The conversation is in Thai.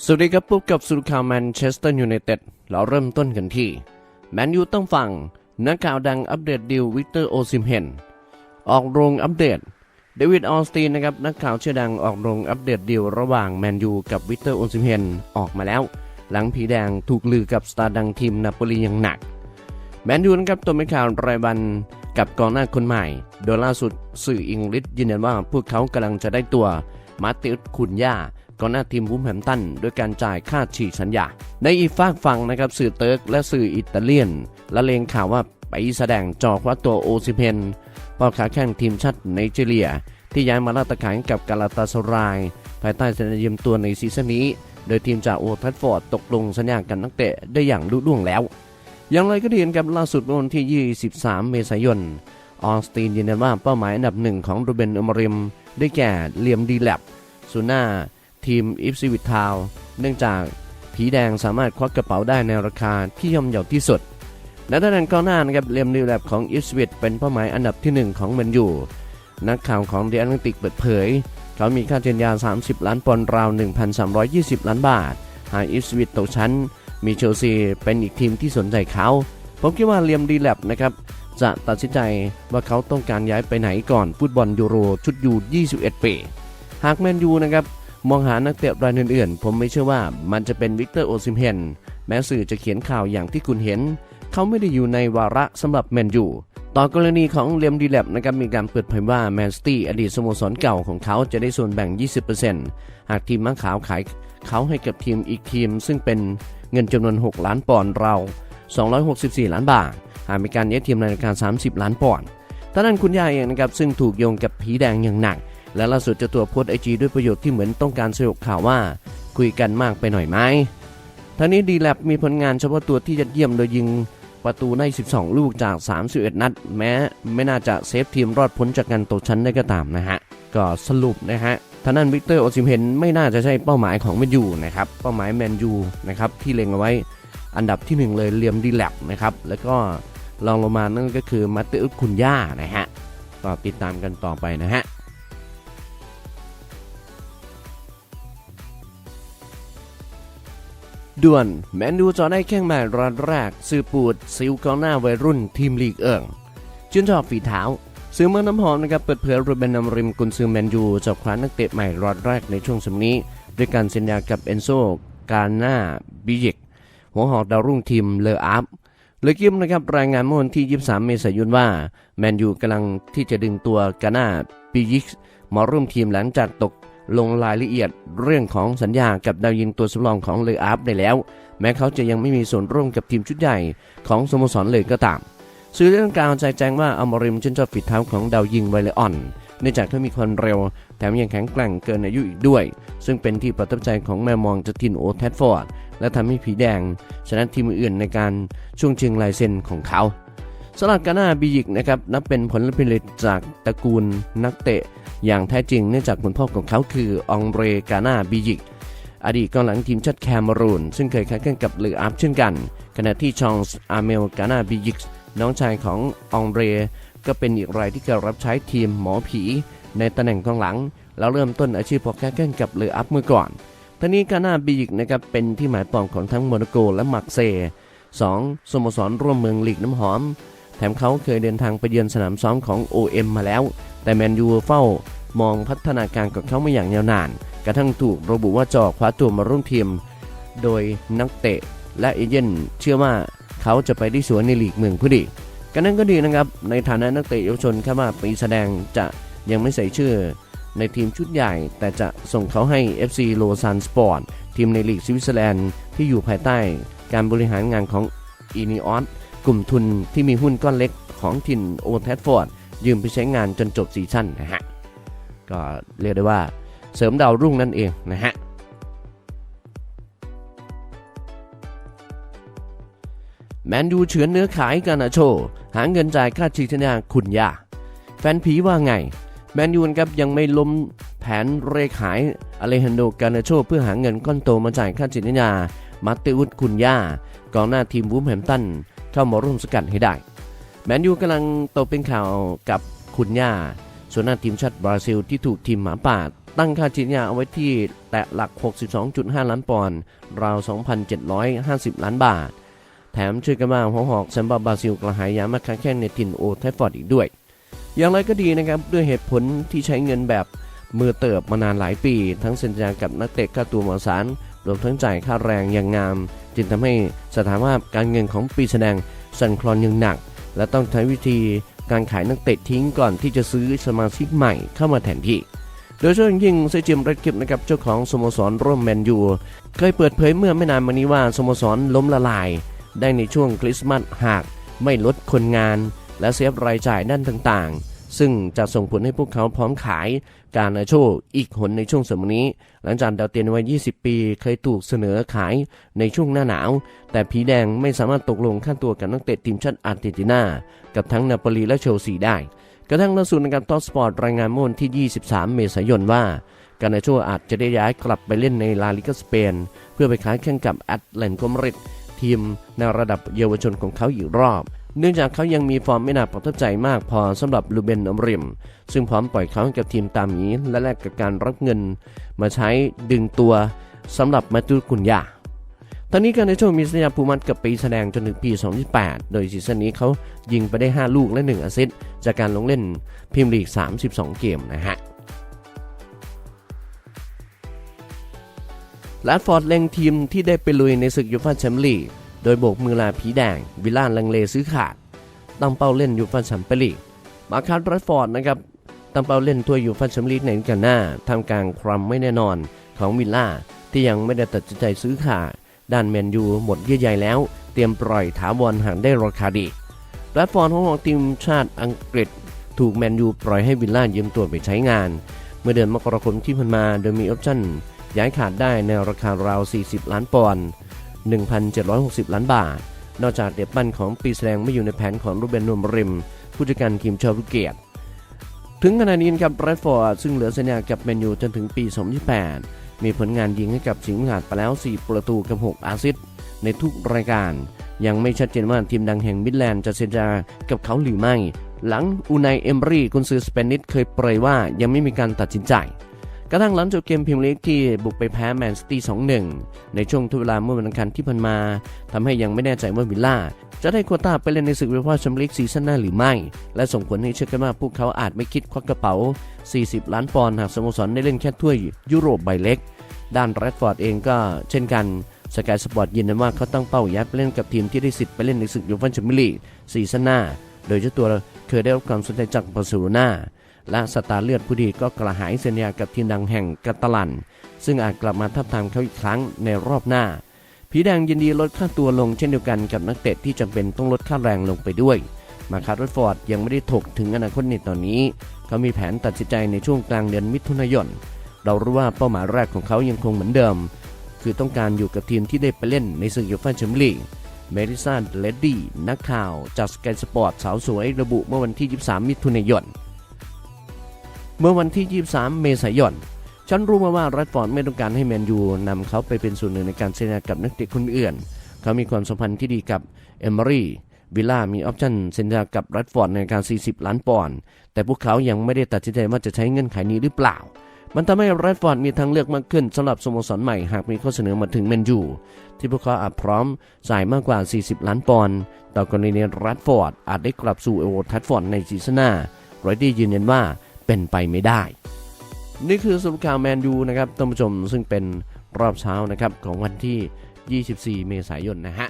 สวัสดีครับพบกับสุรข่าวแมนเชสเตอร์ยูไนเต็ดเราเริ่มต้นกันที่ แมนยูต้องฟัง นักข่าวดังอัปเดตดิววิกเตอร์โอซิมเฮนออกโรงอัปเดตเดวิดออสตีนนะครับนักข่าวชื่อดังออกโรงอัปเดตดิวระหว่างแมนยูกับวิกเตอร์โอซิมเฮนออกมาแล้ว หลังผีแดงถูกลือกับสตาร์ดังทีมนาโปลีอย่างหนัก แมนยูนะครับตัวเป็นข่าวรายวันกับกองหน้าคนใหม่ โดยล่าสุดสื่ออังกฤษยืนยันว่าพวกเขากำลังจะได้ตัวมาติอุสคุนย่า กองหน้าทีมวูฟแฮมตันด้วยการจ่ายค่าฉีกสัญญา ในอีกฝากฝั่งนะครับสื่อเติร์กและสื่ออิตาเลียนละเลงข่าวว่าไปแสดงจอคว้าตัวโอซิเพนปอขาแข่งทีมชาติไนจีเรีย ที่ย้ายมาลาตะขานกับกาลาตาสราย ภายใต้สัญญายืมตัวในซีซั่นนี้ โดยทีมจากโอทัฟฟอร์ดตกลงสัญญากันนักเตะได้อย่างลุล่วงแล้ว อย่างไรก็ดีนะครับล่าสุดเมื่อวันที่ 23 เมษายนออสตินยืนยันว่าเป้าหมายอันดับหนึ่งของรูเบนอมริม ได้แก่เลียมดีแลบซูน่า ทีมอิฟซิวิททาวเนื่องจากผีแดงสามารถควักกระเป๋าได้ในราคาที่ย่อมเยาที่สุดและด้านนั้นกองหน้านะครับเลียมดีแลบของอิฟซิวิทเป็นเป้าหมายอันดับที่หนึ่งของแมนยูนักข่าวของเดอันติกเปิดเผย เขามีค่าเจนยา 30 ล้านปอนด์ราว 1,320 ล้านบาท หากอิฟซิวิทตกชั้น มีเชลซีเป็นอีกทีมที่สนใจเขา ผมคิดว่าเลียมดีแลบนะครับ จะตัดสินใจว่าเขาต้องการย้ายไปไหนก่อนฟุตบอลยูโรชุดยู 21 ปี หากแมนยูนะครับ มองหานักเตะรายอื่นๆ ผมไม่เชื่อว่ามันจะเป็นวิกเตอร์โอซิมเฮนแม้สื่อจะเขียนข่าวอย่างที่คุณเห็น เขาไม่ได้อยู่ในวาระสำหรับแมนยูต่อกรณีของเลียมดีแลบนะครับมีการเปิดเผยว่าแมนสตี้อดีตสโมสรเก่าของเขาจะได้ส่วนแบ่ง 20%หากทีมมังขาวขายเขาให้กับทีมอีกทีม ซึ่งเป็นเงินจำนวน 6 ล้านปอนด์เรา 264 ล้านบาท หากมีการย้ายทีมในราคา30 ล้านปอนด์ท่านั้นคุณยายเองนะครับซึ่งถูกโยงกับผีแดงอย่างหนัก และล่าสุดเจะตัวโพสไอจีด้วยประโยคที่เหมือนต้องการสรุปข่าวว่า คุยกันมากไปหน่อยไหมทั้งนี้ดีแลบมีผลงานเฉพาะตัวที่ยอดเยี่ยมโดยยิงประตูใน12 ลูกจาก 31 นัด แม้ไม่น่าจะเซฟทีมรอดพ้นจากการตกชั้นได้ก็ตามนะฮะ ก็สรุปนะฮะท่านั้นวิกเตอร์โอซิมเฮนไม่น่าจะใช่เป้าหมายของแมนยูนะครับ เป้าหมายแมนยูนะครับที่เล็งเอาไว้อันดับที่ 1 เลยเลียมดีแลบนะครับ แล้วก็รองลงมานั่นก็คือมาเตอุสคุนย่านะฮะก็ติดตามกันต่อไปนะฮะ ด่วนแมนดูจะได้แข้งใหม่รันแรกซื้อปูดซิลกองหน้าวัยรุ่นทีมลีกเอิงชื่นชอบฝีเท้าซื้อเมืองน้ำหอมนะครับเปิดเผยรูเบนนำริมกุนซือแมนยูจะคว้านักเตะใหม่รอดแรกในช่วงสมนี้ ด้วยการเซ็นยากับเอนโซการนาบิยิกหัวหอกดาวรุ่งทีมเลออัพเลยกิมนะครับรายงานเมื่อวันที่ 23 เมษายนว่า แมนยูกำลังที่จะดึงตัวกานาบิยิกมาร่วมทีมหลังจากตก ลงรายละเอียดเรื่องของสัญญากับดาวยิงตัวสำรองของเลอาฟได้แล้ว แม้เขาจะยังไม่มีส่วนร่วมกับทีมชุดใหญ่ของสโมสรเลยก็ตาม สื่อเรื่องกล่าวใจแจ้งว่าอมริมชื่นชอบฝีเท้าของดาวยิงไวเลออนเนื่องจากเขามีความเร็ว แถมยังแข็งแกร่งเกินอายุอีกด้วย ซึ่งเป็นที่ประทับใจของแมวมองจากทีมโอแทดฟอร์ดและทำให้ผีแดงชนะทีมอื่นในการช่วงชิงลายเซ็นของเขา สำหรับกานาบียิกนะครับนับเป็นผลผลิตจากตระกูลนักเตะ อย่างแท้จริงเนื่องจากคุณพ่อของเขาคือองเรกานาบิยิกอดีตกองหลังทีมชาติแคมรูน ซึ่งเคยค้าแข่งกับเลออัพเช่นกัน ขณะที่ชองส์อาเมลกานาบิยิกน้องชายขององเรก็เป็นอีกรายที่เคยรับใช้ทีมหมอผี ในตำแหน่งกองหลัง แล้วเริ่มต้นอาชีพพอค้าแข่งกับเลออัพเมื่อก่อนทั้งนี้กานาบิยิกนะครับเป็นที่หมายปองของทั้งโมนาโกและมักเซสองสโมสรร่วมเมืองลีกน้ำหอม แถมเขาเคยเดินทางไปเยือนสนามซ้อมของ OM มาแล้ว แต่แมนยูเฝ้ามองพัฒนาการของเขามาอย่างยาวนาน กระทั่งถูกระบุว่าจอคว้าตัวมาร่วมทีม โดยนักเตะและเอเย่นเชื่อว่าเขาจะไปได้สวยในลีกเมืองพุดีกันนั้นก็ดีนะครับ ในฐานะนักเตะเยาวชนคาดว่าปีแสดงจะยังไม่ใส่ชื่อ ในทีมชุดใหญ่ แต่จะส่งเขาให้ FC โลซานสปอร์ตทีมในลีกสวิตเซอร์แลนด์ที่อยู่ภายใต้ การบริหารงานของอีนิออส กลุ่มทุนที่มีหุ้นก้อนเล็กของทินโอแทฟฟอร์ดยืมไปใช้งานจนจบซีซั่นนะฮะ ก็เรียกได้ว่าเสริมดาวรุ่งนั่นเองนะฮะแมนยูเฉือนเนื้อขายกันนะโช หาเงินจ่ายค่าชีทนาคุณยาแฟนผีว่าไง แมนยูครับยังไม่ล้มแผนเรขายอเลฮันโดกานาโช เพื่อหาเงินก้อนโตมาจ่ายค่าจิตวิญามาติอุสคุณย่ากองหน้าทีมวูฟแฮมตัน เข้ามาร่วมสกัดให้ได้ แมนยูกำลังโตเป็นข่าวกับคุณย่าส่วนหน้าทีมชาติบราซิลที่ถูกทีมหมาป่า ตั้งค่าจิตยาเอาไว้ที่แตะหลัก 62.5 ล้านปอนด์ราว 2,750 ล้านบาท แถมชื่อกันว่าหัวหอกแซมบาบราซิลกระหายยามาค้าแข้งในถิ่นโอไทฟฟอร์ดอีกด้วย อย่างไรก็ดีนะครับ ด้วยเหตุผลที่ใช้เงินแบบมือเติบมานานหลายปี ทั้งเซ็นสัญญากับนักเตะค่าตัวมหาศาล รวมทั้งจ่ายค่าแรงอย่างงาม จึงทำให้สถานภาพการเงินของปีแสดงสั่นคลอนอย่างหนัก และต้องใช้วิธีการขายนักเตะทิ้งก่อนที่จะซื้อสมาชิกใหม่เข้ามาแทนที่ โดยเฉพาะยิ่งเซจิมเรดคิปนะครับเจ้าของสโมสรร่วมแมนยูเคยเปิดเผยเมื่อไม่นานมานี้ว่าสโมสรล้มละลาย ได้ในช่วงคริสต์มาสหากไม่ลดคนงาน และเซฟรายจ่ายด้านต่างๆ ซึ่งจะส่งผลให้พวกเขาพร้อมขายการนาโชอีกหนในช่วงสมัยนี้ หลังจากดาวเตียนวัย 20 ปีเคยถูกเสนอขายในช่วงหน้าหนาว แต่ผีแดงไม่สามารถตกลงค่าตัวกับนักเตะทีมชาติอาร์เจนตินา กับทั้งนาโปลีและเชลซีได้ กระทั่งล่าสุดนะครับทอสปอร์ตรายงานเมื่อวันที่ 23 เมษายนว่าการนาโชอาจจะได้ย้ายกลับไปเล่นในลาลิกาสเปน เพื่อไปค้าแข่งกับแอตแลนโกมาริดทีมในระดับเยาวชนของเขาอีกรอบ เนื่องจากเขายังมีฟอร์มไม่น่าประทับใจมากพอสำหรับลูเบนอมริม ซึ่งพร้อมปล่อยเขาให้กับทีมตามนี้ และแลกกับการรับเงิน มาใช้ดึงตัวสำหรับมาตุกุนยาตอนนี้การในช่วงมีสัญญาผูมัดกับปีแสดงจนถึงปี 2008โดยซีซั่นนี้เขายิงไปได้ 5 ลูกและ 1อสซิสจากการลงเล่นพรีเมียร์ลีก 32 เกมนะฮะแรดฟอร์ดเล็งทีมที่ได้ไปลุยในศึกยูฟ่าแชมเปี้ยนลีก โดยโบกมือลาผีแดง วิลล่าลังเลซื้อขาด ตั้งเป้าเล่นยูฟ่าแชมเปรีมาคัสแรดฟอร์ดนะครับตั้งเป้าเล่นถ้วยยูฟ่าแชมเปี้ยนลีในกาลหน้าทำกลางความไม่แน่นอนของวิลล่าที่ยังไม่ได้ตัดสินใจซื้อขาดด้านแมนยูหมดเยื่อใยแล้ว เตรียมปล่อยถาวรหากได้ราคาดีแรดฟอร์ดของทีมชาติอังกฤษ ถูกแมนยูปล่อยให้วิลล่ายืมตัวไปใช้งาน เมื่อเดือนมกราคมที่ผ่านมาโดยมีออปชั่นย้ายขาดได้ในราคาราว 40 ล้านปอนด์ 1,760 ล้านบาท นอกจากเดียบบันของปีแสดงไม่อยู่ในแผนของรูเบนนูมริม ผู้จัดการทีมชาวบุเกียตถึงขณะนี้ครับแรดฟอร์ดซึ่งเหลือสัญญากับแมนยูจนถึงปี 2028 มีผลงานยิงให้กับสิงห์หาดไปแล้ว 4 ประตูกับ 6 อาซิสต์ในทุกรายการ ยังไม่ชัดเจนว่าทีมดังแห่งมิดแลนด์จะเซ็นสัญญากับเขาหรือไม่ หลังอูไนเอมบรีกุนซือสเปนิสเคยเปรยว่ายังไม่มีการตัดสินใจ กระทั่งหลังจบเกมพรีเมียร์ลีกที่บุกไปแพ้แมนซิตี้ 2-1 ในช่วงทุกเวลาเมื่อวันอังคารที่ผ่านมาทำให้ยังไม่แน่ใจว่าวิลล่า จะได้โควต้าไปเล่นในศึกยูฟ่าแชมเปี้ยนลีกซีซั่นหน้าหรือไม่ และส่งผลให้เชื่อกันว่าพวกเขาอาจไม่คิดควักกระเป๋า 40 ล้านปอนด์หากสโมสรได้เล่นแค่ถ้วยยุโรปใบเล็ก ด้านแรดฟอร์ดเองก็เช่นกันสกายสปอร์ตยืนยันว่าเขาตั้งเป้าย้ายไปเล่นกับทีมที่ได้สิทธิ์ไปเล่นในศึกยูฟ่าแชมเปี้ยนลีกซีซั่นหน้า โดยเจ้าตัวเคยได้รับความสนใจจากบาร์เซโลนา และสตาร์เลือดผู้ดีก็กระหายสัญญากับทีมดังแห่งกาตาลัน ซึ่งอาจกลับมาทับทามเขาอีกครั้งในรอบหน้า ผีแดงยินดีลดค่าตัวลงเช่นเดียวกันกับนักเตะที่จำเป็นต้องลดค่าแรงลงไปด้วย มาคาร์ดฟอร์ดยังไม่ได้ถกถึงอนาคตในตอนนี้ เขามีแผนตัดสินใจในช่วงกลางเดือนมิถุนายน เรารู้ว่าเป้าหมายแรกของเขายังคงเหมือนเดิม คือต้องการอยู่กับทีมที่ได้ไปเล่นในศึกยูฟ่าแชมเปี้ยนลีกเมดิสันเลดดี้นักข่าวจากสกายสปอร์ตสาวสวยระบุเมื่อวันที่ 23 มิถุนายน เมื่อวันที่ 23 เมษายน ฉันรู้มาว่าแรดฟอร์ดไม่ต้องการให้แมนยูนำเขาไปเป็นส่วนหนึ่งในการเซ็นสัญกับนักเตะคนอื่น เขามีความสัมพันธ์ที่ดีกับเอม r รีวิลล่ามีออปชั่นเซ็นสัญญากับแรดฟอร์ดในการ 40 ล้านปอนด์ แต่พวกเขายังไม่ได้ตัดสินใจว่าจะใช้เงื่อนไขนี้หรือเปล่า มันทำให้แรดฟอร์ดมีทางเลือกมากขึ้นสำหรับสโมสรใหม่หากมีข้อเสนอมาถึงแมนยูที่พวกเขาอาจพร้อมจ่ายมากกว่า 40 ล้านปอนด์ ต่อกรณีนี้แรดฟอร์ดอาจได้กลับสู่เอโวทัฟฟอร์ดในซีซั่นหน้าไรดี้ยืนยันว่า เป็นไปไม่ได้ นี่คือสรุปข่าวแมนยูนะครับท่านผู้ชมซึ่งเป็นรอบเช้านะครับของวันที่ 24 เมษายนนะฮะ